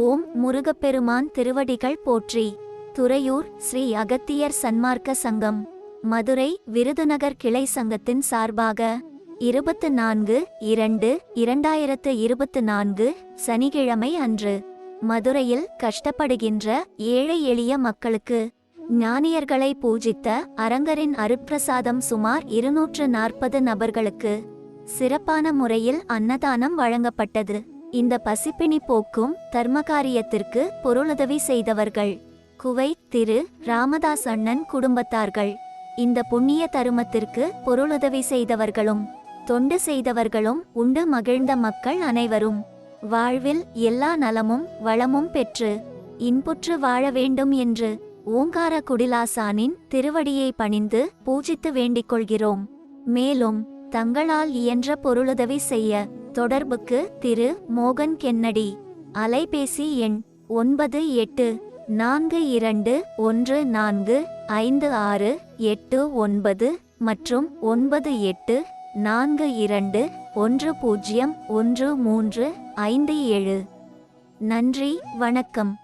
ஓம் முருகப்பெருமான் திருவடிகள் போற்றி. துறையூர் ஸ்ரீ அகத்தியர் சன்மார்க்க சங்கம். மதுரை விருதுநகர் கிளை சங்கத்தின் சார்பாக இருபத்து நான்கு இரண்டு இரண்டாயிரத்து இருபத்து நான்கு சனிக்கிழமை அன்று மதுரையில் கஷ்டப்படுகின்ற ஏழை எளிய மக்களுக்கு ஞானியர்களை பூஜித்த அரங்கரின் அருட்பிரசாதம் சுமார் இருநூற்று நாற்பது நபர்களுக்கு சிறப்பான முறையில் அன்னதானம் வழங்கப்பட்டது. இந்த பசிப்பினி போக்கும் தர்மகாரியத்திற்கு பொருளுதவி செய்தவர்கள். குவைத் திரு. ராமதாஸ் அண்ணன் குடும்பத்தார்கள். இந்த புண்ணிய தருமத்திற்கு பொருளுதவி செய்தவர்களும் தொண்டு செய்தவர்களும் உண்டு மகிழ்ந்த மக்கள் அனைவரும். வாழ்வில் எல்லா நலமும் வளமும் பெற்று இன்புற்று வாழ வேண்டும் என்று ஓங்கார குடிலாசானின் திருவடியை பணிந்து பூஜித்து வேண்டிக் கொள்கிறோம். மேலும் தங்களால் இயன்ற பொருளுதவி செய்ய தொடர்புக்கு திரு மோகன் கென்னடி. அலைபேசி எண் ஒன்பது எட்டு நான்கு இரண்டு ஒன்று நான்கு ஐந்து ஆறு எட்டு ஒன்பது மற்றும் ஒன்பது எட்டு நான்கு இரண்டு ஒன்று பூஜ்ஜியம் ஒன்று மூன்று ஐந்து ஏழு. நன்றி வணக்கம்.